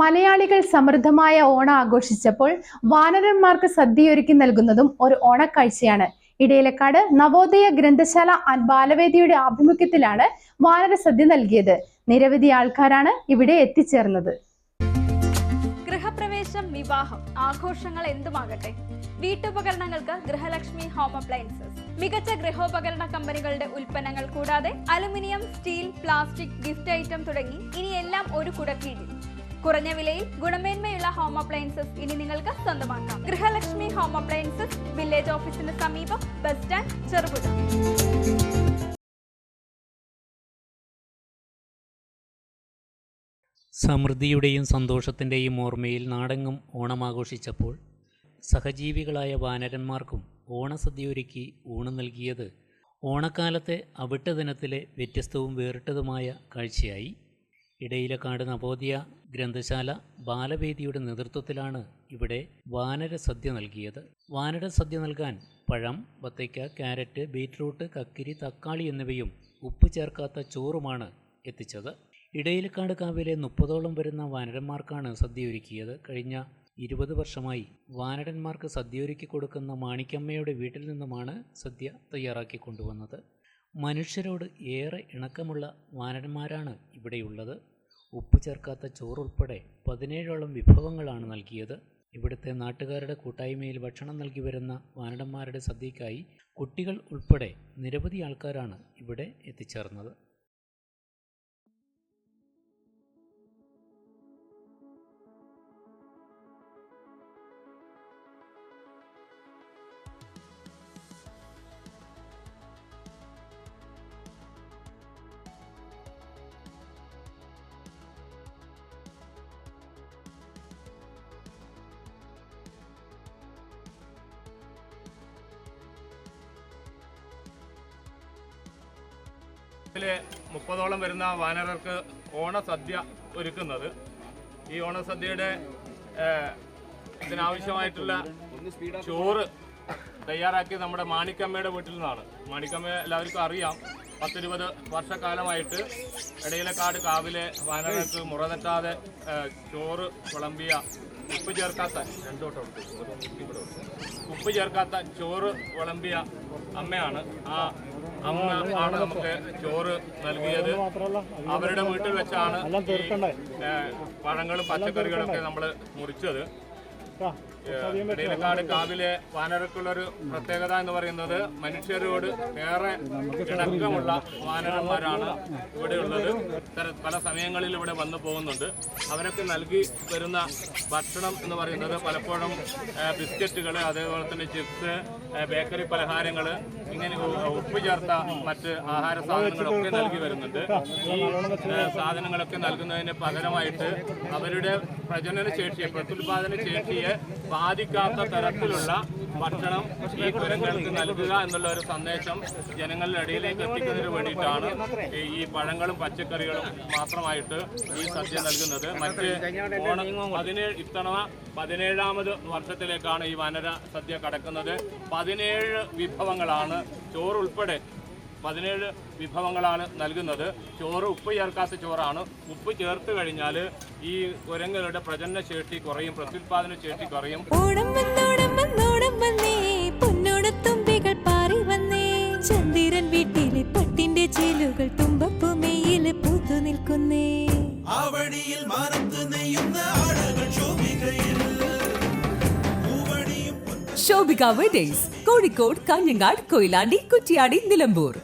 മലയാളികൾ സമൃദ്ധമായ ഓണം ആഘോഷിച്ചപ്പോൾ വാനരന്മാർക്ക് സദ്യയൊരുക്കി നൽകുന്നതും ഒരു ഓണക്കാഴ്ചയാണ്. ഇടയിലക്കാട് നവോദയ ഗ്രന്ഥശാല ബാലവേദിയുടെ ആഭിമുഖ്യത്തിലാണ് വാനര സദ്യ നൽകിയത്. നിരവധി ആൾക്കാരാണ് ഇവിടെ എത്തിച്ചേർന്നത്. ഗൃഹപ്രവേശം വിവാഹം ആഘോഷങ്ങൾ എന്തുമാകട്ടെ? വീട്ടുപകരണങ്ങൾക്ക് ഗൃഹലക്ഷ്മി ഹോം അപ്ലയൻസസ് മികച്ച ഗൃഹോപകരണ കമ്പനികളുടെ ഉൽപ്പന്നങ്ങൾ കൂടാതെ aluminium steel plastic gift item തുടങ്ങി ഇനിയെല്ലാം ഒരു കുടക്കീഴിൽ. കുറഞ്ഞ വിലയിൽ ഗുണമേന്മയുള്ള ഹോം അപ്ലയൻസസ് ഇനി നിങ്ങൾക്ക് സ്വന്തമാക്കാം. ഗൃഹലക്ഷ്മി ഹോം അപ്ലയൻസസ് വില്ലേജ് ഓഫീസിന് സമീപം ബസ് സ്റ്റാൻഡ് ചെറുപുഴ. സമൃദ്ധിയുടെയും സന്തോഷത്തിന്റെയും ഓർമ്മയിൽ നാടെങ്ങും ഓണമാഘോഷിച്ചപ്പോൾ സഹജീവികളായ വാനരന്മാർക്കും ഓണസദ്യയൊരുക്കി ഊണ് നൽകിയത് ഓണക്കാലത്തെ അവിട്ട ദിനത്തിലെ വ്യത്യസ്തവും വേറിട്ടതുമായ കാഴ്ചയായി. ഇടയിലക്കാട് നവോദയ ഗ്രന്ഥശാല ബാലവേദിയുടെ നേതൃത്വത്തിലാണ് ഇവിടെ വാനര സദ്യ നൽകിയത്. വാനര സദ്യ നൽകാൻ പഴം വത്തയ്ക്ക ക്യാരറ്റ് ബീറ്റ്റൂട്ട് കക്കിരി തക്കാളി എന്നിവയും ഉപ്പ് ചേർക്കാത്ത ചോറുമാണ് എത്തിച്ചത്. ഇടയിലക്കാട് കാവിലെ മുപ്പതോളം വരുന്ന വാനരന്മാർക്കാണ് സദ്യ ഒരുക്കിയത്. കഴിഞ്ഞ ഇരുപത് വർഷമായി വാനരന്മാർക്ക് സദ്യ ഒരുക്കി കൊടുക്കുന്ന മാണിക്കമ്മയുടെ വീട്ടിൽ നിന്നുമാണ് സദ്യ തയ്യാറാക്കി കൊണ്ടുവന്നത്. മനുഷ്യരോട് ഏറെ ഇണക്കമുള്ള വാനരന്മാരാണ് ഇവിടെയുള്ളത്. ഉപ്പ് ചേർക്കാത്ത ചോറുൾപ്പെടെ പതിനേഴോളം വിഭവങ്ങളാണ് നൽകിയത്. ഇവിടുത്തെ നാട്ടുകാരുടെ കൂട്ടായ്മയിൽ ഭക്ഷണം നൽകി വരുന്ന വാനരന്മാരുടെ സദ്യയ്ക്കായി കുട്ടികൾ ഉൾപ്പെടെ നിരവധി ആൾക്കാരാണ് ഇവിടെ എത്തിച്ചേർന്നത്. ഇതിൽ മുപ്പതോളം വരുന്ന വാനരർക്ക് ഓണസദ്യ ഒരുക്കുന്നത്. ഈ ഓണസദ്യയുടെ ഇതിനാവശ്യമായിട്ടുള്ള ചോറ് തയ്യാറാക്കിയത് നമ്മുടെ മാണിക്കമ്മയുടെ വീട്ടിൽ നിന്നാണ്. മാണിക്കമ്മ എല്ലാവർക്കും അറിയാം. പത്തിരുപത് വർഷക്കാലമായിട്ട് ഇടയിലക്കാട് കാവിലെ വാനകൾക്ക് മുറതെറ്റാതെ ഏഹ്, ചോറ് വിളമ്പിയ ഉപ്പ് ചേർക്കാത്ത രണ്ടോട്ടം ഉപ്പ് ചേർക്കാത്ത ചോറ് വിളമ്പിയ അമ്മയാണ്. ആ അമ്മ ആണ് നമുക്ക് ചോറ് നൽകിയത്. അവരുടെ വീട്ടിൽ വെച്ചാണ് പഴങ്ങളും പച്ചക്കറികളും ഒക്കെ നമ്മൾ മുറിച്ചത്. ഇടയിലക്കാട് കാവിലെ വാനരക്കുള്ളൊരു പ്രത്യേകത എന്ന് പറയുന്നത് മനുഷ്യരോട് ഏറെ ഇണക്കമുള്ള വാനരന്മാരാണ് ഇവിടെയുള്ളത്. പല സമയങ്ങളിൽ ഇവിടെ വന്നു പോകുന്നുണ്ട്. അവരൊക്കെ നൽകി വരുന്ന ഭക്ഷണം എന്ന് പറയുന്നത് പലപ്പോഴും ബിസ്ക്കറ്റുകൾ അതേപോലെ തന്നെ ചിപ്സ് ബേക്കറി പലഹാരങ്ങൾ ഇങ്ങനെ ഉപ്പ് ചേർത്ത മറ്റ് ആഹാര സാധനങ്ങളൊക്കെ നൽകി വരുന്നുണ്ട്. ഈ സാധനങ്ങളൊക്കെ നൽകുന്നതിന് പകരമായിട്ട് അവരുടെ പ്രജനന ശേഷിയെ പ്രത്യുൽപാദന ശേഷിയെ ബാധിക്കാത്ത തരത്തിലുള്ള ഭക്ഷണം ഈ കുരങ്ങൾക്ക് നൽകുക എന്നുള്ള ഒരു സന്ദേശം ജനങ്ങളുടെ ഇടയിലേക്ക് എത്തിക്കുന്നതിന് വേണ്ടിയിട്ടാണ് ഈ- പഴങ്ങളും പച്ചക്കറികളും മാത്രമായിട്ട് ഈ സദ്യ നൽകുന്നത്. മറ്റ് പതിനേഴ് ഇത്തവണ പതിനേഴാമത് വർഷത്തിലേക്കാണ് ഈ വനര സദ്യ കടക്കുന്നത്. പതിനേഴ് വിഭവങ്ങളാണ് ചോറ് ഉൾപ്പെടെ പതിനേഴ് വിഭവങ്ങളാണ് നൽകുന്നത്. ചോറ് ഉപ്പ് ചേർക്കാത്ത ചോറാണ്. ഉപ്പ് ചേർത്ത് കഴിഞ്ഞാൽ ഈ കുരങ്ങുകളുടെ പ്രജനന ശേഷി കുറയും പ്രത്യുൽപാദന ശേഷി കുറയും. ഓണം വന്നോണം വന്നോണം വന്നേ പൊന്നോണത്തുമ്പികൾ പാറി വന്നേ. ചന്ദ്രൻ വീട്ടിലെ പട്ടിന്റെ ചേലുകൾ തുമ്പപ്പുമേയിൽ പൂത്തു നിൽക്കുന്നേ. ആവടിയിൽ നെയ്യുന്ന ആടകൾ പൂവണിയും ശോഭിക വെഡിങ്സ് കോഴിക്കോട് കാഞ്ഞങ്ങാട് കൊയിലാണ്ടി കുറ്റിയാടി നിലമ്പൂർ.